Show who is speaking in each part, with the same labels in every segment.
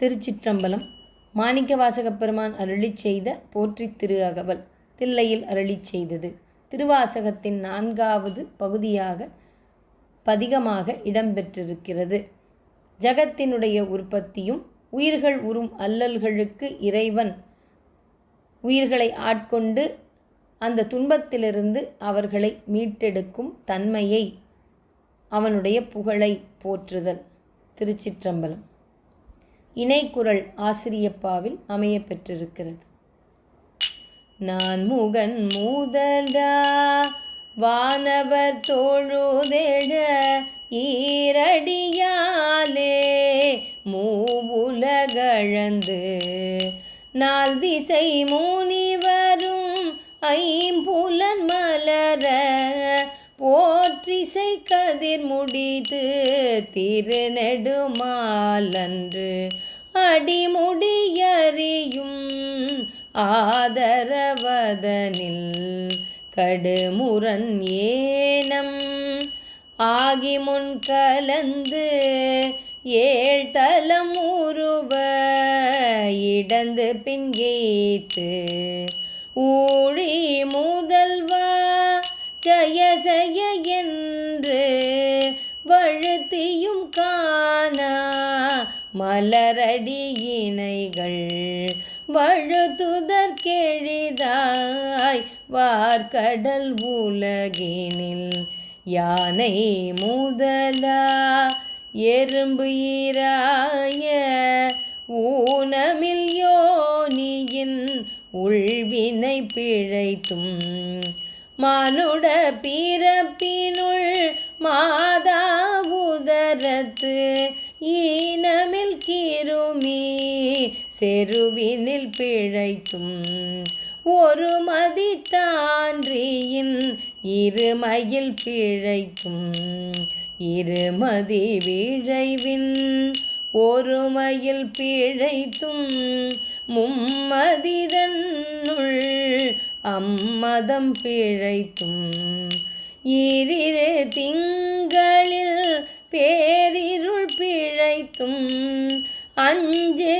Speaker 1: திருச்சிற்றம்பலம் மாணிக்க வாசகப்பெருமான் அருளி அருளிச் செய்த போற்றித் திரு அகவல் தில்லையில் அருளி செய்தது. திருவாசகத்தின் நான்காவது பகுதியாக பதிகமாக இடம்பெற்றிருக்கிறது. ஜகத்தினுடைய உற்பத்தியும் உயிர்கள் உறும் அல்லல்களுக்கு இறைவன் உயிர்களை ஆட்கொண்டு அந்த துன்பத்திலிருந்து அவர்களை மீட்டெடுக்கும் தன்மையை அவனுடைய புகழை போற்றுதல். திருச்சிற்றம்பலம் இணைக்குரல் ஆசிரியப்பாவில் அமைய பெற்றிருக்கிறது நான் முகன் மூதடா வானவர் தோழுதெழ ஈரடியாலே மூவுலகழந்து நாள் திசை முனிவரும் ஐம்புலன் மலர போற்றிசை கதிர் முடிது திருநெடுமாலன்று அடிமுடியறியும் ஆதரவதனில் கடுமுரண் ஏனம். ஆகி முன் கலந்து ஏழ் தலம் உருவ இடந்து பின் ஏத்து ஊழி முதல்வா ஜய ஜய என்று வழுத்தியும் காணா. மலரடியினைகள் வழுத்துதற்கெழிதாய் வார்கடல் உலகினில். யானை முதலா எறும்பு ஈராய ஊனமில் யோனியின் உள்வினை பிழைத்தும் மானுட பிறப்பினுள் மாதா உதரத்து ஈனமில் கிருமி செருவினில் பிழைத்தும் ஒரு மதித்தான்றியின் இருமையில் பிழைக்கும் இருமதி விழைவின் ஒருமையில் பிழைத்தும் மும்மதிதன்னுள் அம்மதம் பிழைத்தும் ஈரிரு திங்களில் பேரிருள் பிழைத்தும் அஞ்சு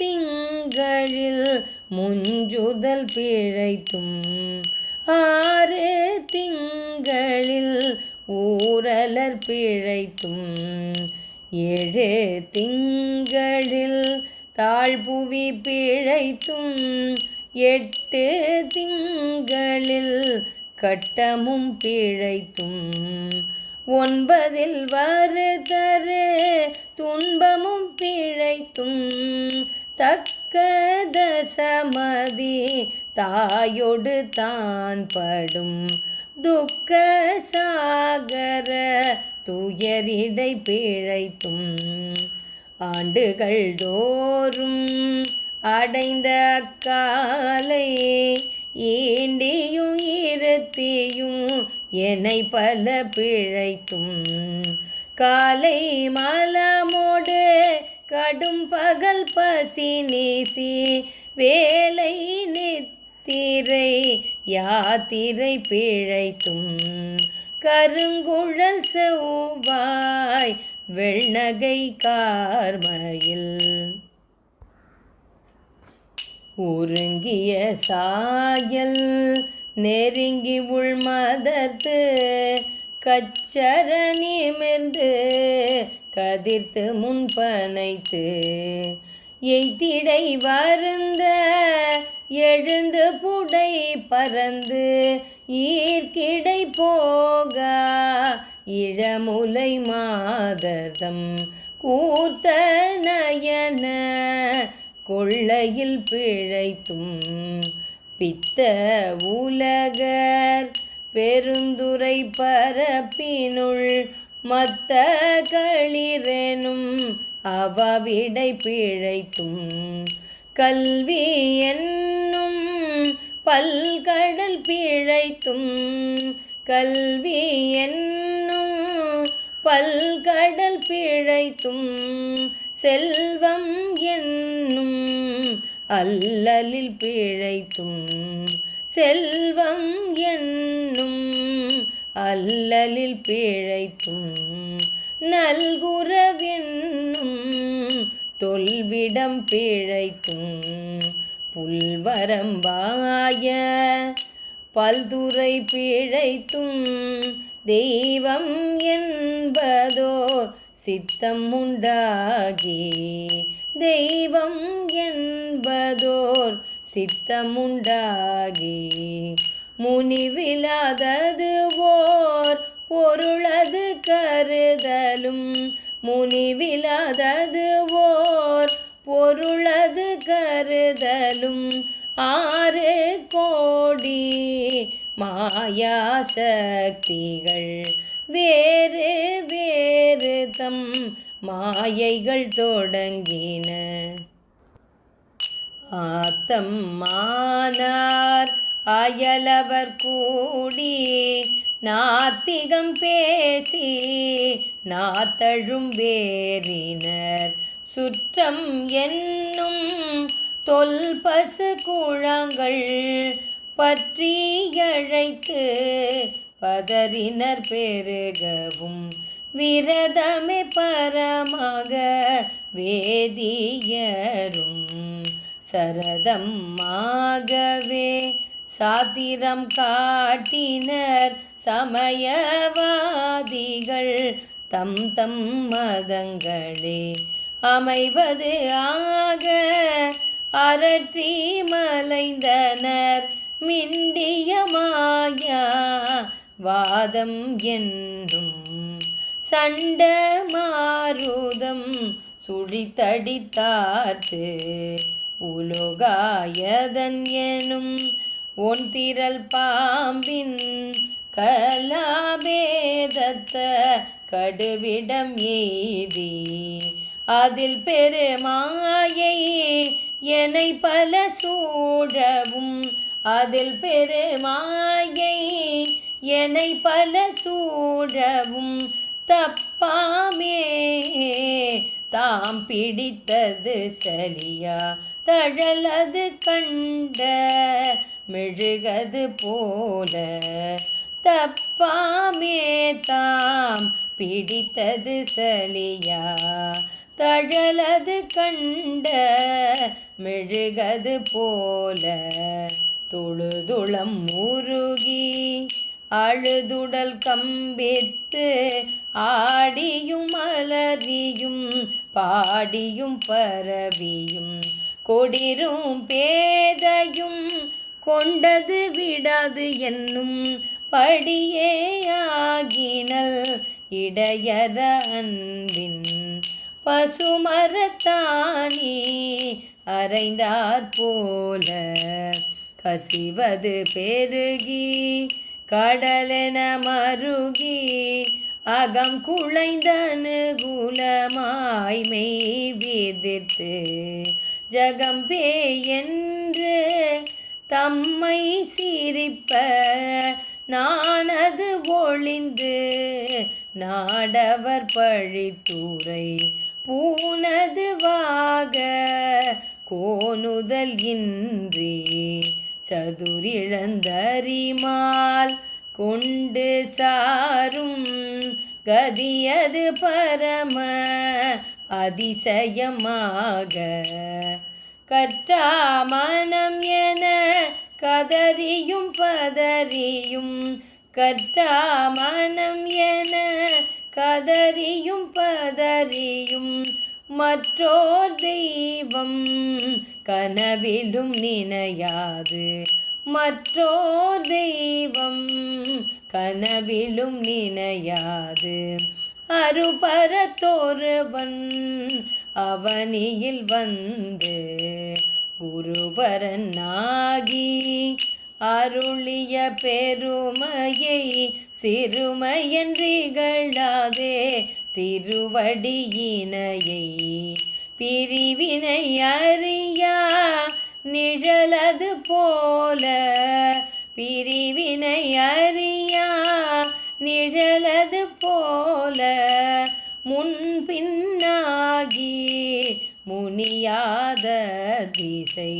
Speaker 1: திங்களில் முஞ்சுதல் பிழைத்தும் ஆறு திங்களில் ஊரலர் பிழைத்தும் ஏழு திங்களில் தாழ்புவி பிழைத்தும் எட்டு திங்களில் கட்டமும் பிழைத்தும் ஒன்பதில் வருதரு துன்பமும் பிழைத்தும் தக்க தசமதி தாயொடு தான் படும். துக்க சாகர துயரிடை பிழைத்தும் ஆண்டுகள் தோறும் அடைந்த காலை ஈண்டியும் இருத்தியும் என்னை பல பிழைத்தும். காலை மலமோடு கடும் பகல் பசி நீசி வேலை நித்திரை யாத்திரை பிழைத்தும். கருங்குழல் செவ்வாய் வெள்நகை கார்மையில் உருங்கிய சாயல் நெருங்கி உள்மதர்த்து கச்சர நிமிர்ந்து கதிர்த்து முன்பனைத்து எய்திடை வருந்த எழுந்து புடை பறந்து ஈர்க்கிடை போகா இளமுலை மாதர்தம் கூர்த்த நயன கொள்ளையில் பிழைத்தும் பித்த உலகர் பெருந்துரை பரப்பினுள் மத்த களிரெனும் அவவிடை பிழைத்தும் கல்வி என்னும் பல்கடல் பிழைத்தும் கல்வி என்னும் பல்கடல் பிழைத்தும் செல்வம் என்னும் அல்லலில் பிழைத்தும் செல்வம் என்னும் அல்லலில் பிழைத்தும் நல்குறவென்னும் தொல்விடம் பிழைத்தும் புல்வரம்பாய பல்துறை பிழைத்தும் தெய்வம் என்பதோ சித்தம் உண்டாகி தெய்வம் என்பதோர் சித்தமுண்டாகி முனிவிலாதது ஓர் பொருளது கருதலும் முனிவிலாதது ஓர் பொருளது கருதலும் ஆறு கோடி மாயா சக்திகள் வேறு வேறு தம் மாயைகள் தொடங்கின. ஆத்தம் மானார் அயலவர் கூடி நாத்திகம் பேசி நாத்தழும் வேறினர். சுற்றம் என்னும் தொல்பசு குழாங்கள் பற்றி அழைத்து பதறினர் பெருகவும். விரதமே பரமாக வேதியரும். சரதமாகவே சாத்திரம் காட்டினர் சமயவாதிகள். தம் தம் மதங்களே அமைவது ஆக அரற்றி மலைந்தனர் மிண்டிய மாயா. வாதம் என்னும் சண்ட மாருதம் சுழித்தடித்தார்த்து உலோகாயதன் எனும் ஒன் திரள் பாம்பின் கலாபேதத்த கடுவிடம் எய்தி அதில் பெருமாயை என்னை பல சூழவும். அதில் பெருமாயை என்னை பல சூழவும். தப்பாமே தாம் பிடித்தது சரியா தழலது கண்ட மெழுகது போல. தப்பாமே தாம் பிடித்தது சலியா. தழலது கண்ட மெழுகது போல தொழுதுளம் முருகி அழுதுடல் கம்பித்து ஆடியும் அலறியும் பாடியும் பரவியும் கொடிரும் பேதையும் கொண்டது விடாது என்னும் படியே ஆகினல் இடையர அன்பின் பசுமரத்தானே அரைந்தாற் போல கசிவது பெருகி கடலென மருகி அகம் குழைந்தனுகூலமாய் மெய் விதித்து ஜகம்பே என்று தம்மை சிரிப்ப நானது ஒளிந்து நாடவர் பழித்துறை பூனதுவாக கோணுதல் இன்றி சதுரிழந்தரிமால் கொண்டு சாரும் கதியது பரம அதிசயமாக. கற்றா மனம் என கதறியும் பதறியும் கற்றா மனம் என கதறியும் பதறியும் மற்றோர் தெய்வம் கனவிலும் நினையாது. மற்றோர் தெய்வம் கனவிலும் நினையாது. அருபரத்தொருவன் அவனியில் வந்து குருபரன் ஆகி அருளிய பெருமையை சிறுமையன்றிகளாதே திருவடியினையை பிரிவினை அறியா நிழலது போல பிரிவினை அறியா நிழலது போல முன்பின்னாகி முனியாத திசை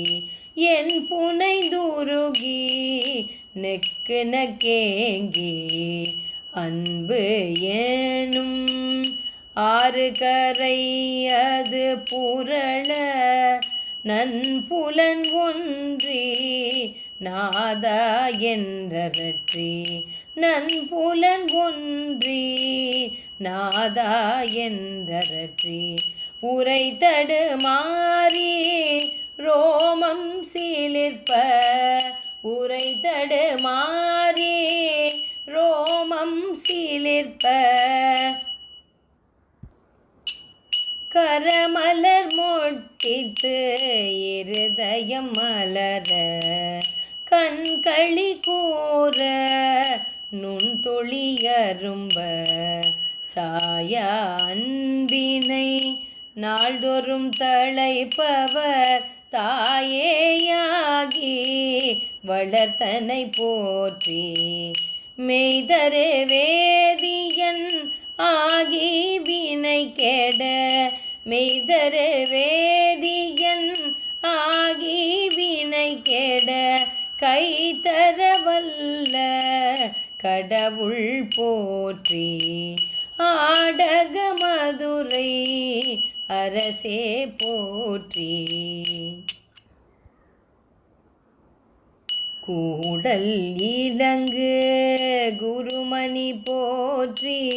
Speaker 1: என் புனை தூருகி நெக்கு நக்கேங்கி அன்பு ஏனும் ஆறு கரை அது புரள நன்புலன் ஒன்றி நாதா என்றரற்றி நன்புலன் ஒன்றி நாதா என்றரற்றி உரைத்தடு மாறி ரோமம் சீலிற்ப உரை தடுமாறி ரோமம் சீலிற்ப கரமலர் மொட்டித்து இருதயம் மலர கண்களி கூற நுண்தொழியரும்ப சாய அன்பினை நாள்தோறும் தழைப்பவர் தாயேயாகி வளர்த்தனை போற்றி மெய்தரு வேதியன் ஆகி வினை கெட மெய்தரு வேதியன் ஆகி வினை கெட கை தரவல்ல கடவுள் போற்றி ஆடக மதுரை அரசே போற்றி. கூடல் இலங்கு குருமணி போற்றி.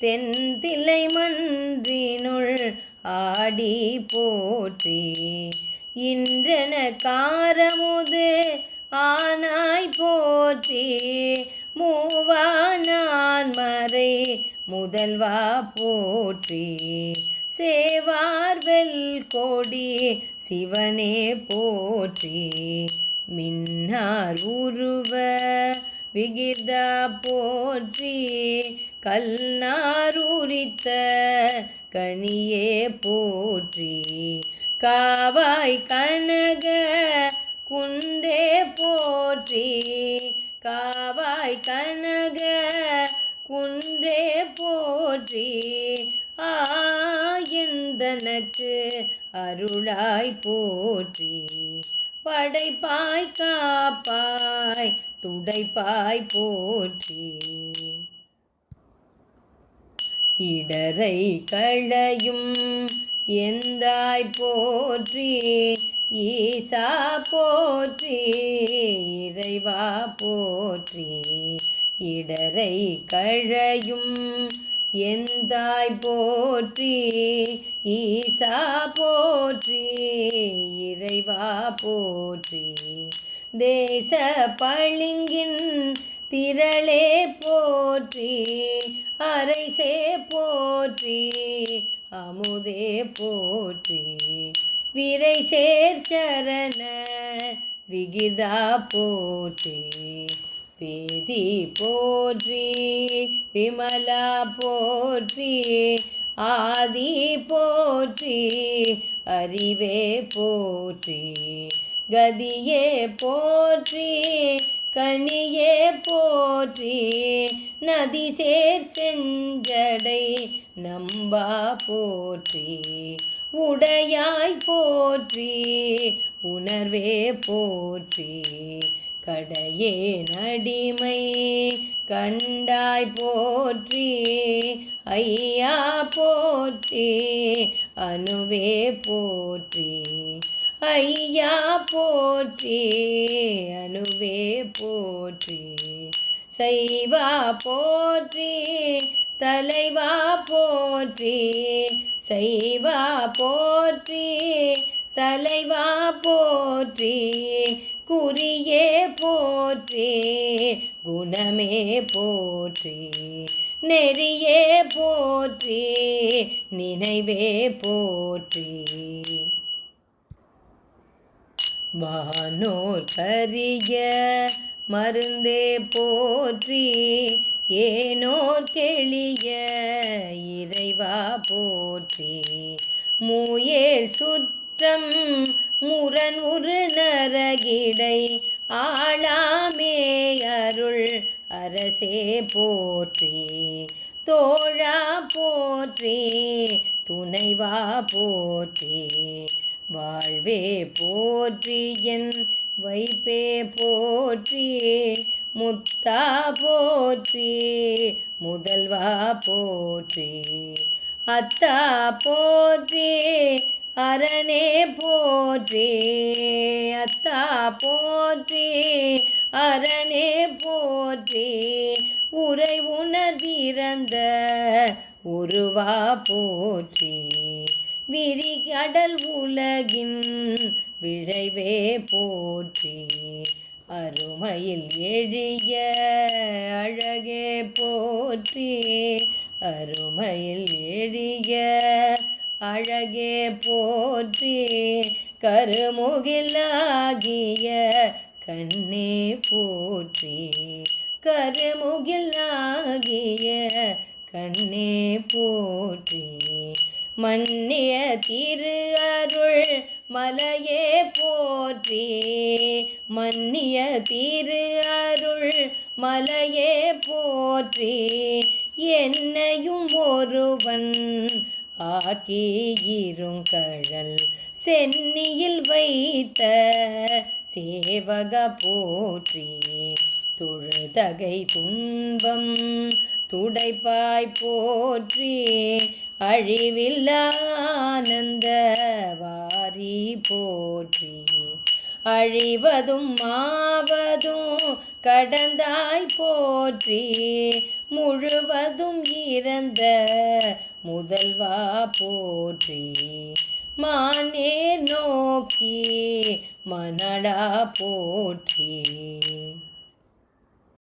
Speaker 1: தென்திலை மன்றினுள் ஆடி போற்றி. இன்றன காரமுது ஆனாய் போற்றி. மூவானான் மறை முதல்வா போற்றி. சேவார்வெல் கோடி சிவனே போற்றி. மின்னார் உருவ விகிதா போற்றி. கல்நாரூரித்த கனியே போற்றி. காவாய் கனக குண்டே போற்றி. காவாய் கனக குன்றே போற்றி. ஆயந்தனக்கு அருளாய் போற்றி? படைப்பாய் காப்பாய் துடைப்பாய் போற்றி. இடரை களையும் எந்தாய் போற்றி? ஈசா போற்றி இறைவா போற்றி. இடரை கழையும் எந்தாய் போற்றி? ஈசா போற்றி? இறைவா போற்றி? தேச பளிங்கின் திரளே போற்றி? அரைசே போற்றி? அமுதே போற்றி? விரை சேர் சரண விகிதா போற்றி? பேதி போற்றி விமலா போற்றி ஆதி போற்றி அறிவே போற்றி கதியே போற்றி கனியே போற்றி நதி சேர் செஞ்சடை நம்பா போற்றி உடையாய் போற்றி உணர்வே போற்றி. கடையே நடிமை கண்டாய் போற்றி ஐயா போற்றி அணுவே போற்றி ஐயா போற்றி அணுவே போற்றி செய்வா போற்றி தலைவா போற்றி செய்வா போற்றி தலைவா போற்றி குறியே போற்றி குணமே போற்றி. நெறியே போற்றி நினைவே போற்றி. வானோர் கரிய மருந்தே போற்றி ஏனோர் கெளிய இறைவா போற்றி. மூயேல் சுற்றம் முரண் உரு ஆளாமே அருள் அரசே போற்றி தோழா போற்றி துணைவா போற்றி வாழ்வே போற்றி என் வைப்பே போற்றி முத்தா போற்றி முதல்வா போற்றி அத்தா போற்றி அரணே போற்றி அத்தா போற்றி அரணே போற்றி உரை உணர்ந்திறந்த உருவா போற்றி. விரிகடல் உலகின் விழைவே போற்றி. அருமையில் எழிய அழகே போற்றி. அருமையில் எழிய அழகே போற்றி. கருமுகிலாகிய கண்ணே போற்றி. கருமுகிலாகிய கண்ணே போற்றி. மன்னிய திரு அருள் மலையே போற்றி. மன்னிய திரு அருள் மலையே போற்றி. என்னையும் ஒருவன் ஆக்கியிருங்கழல் சென்னியில் வைத்த சேவக போற்றி தொழுதகை துன்பம் துடைப்பாய் போற்றி அழிவில்ல ஆனந்த வாரி போற்றி அழிவதும் மாவதும் கடந்தாய் போற்றி முழுவதும் இறந்த முதல்வா போற்றி. மானே நோக்கி மனடா போற்றி.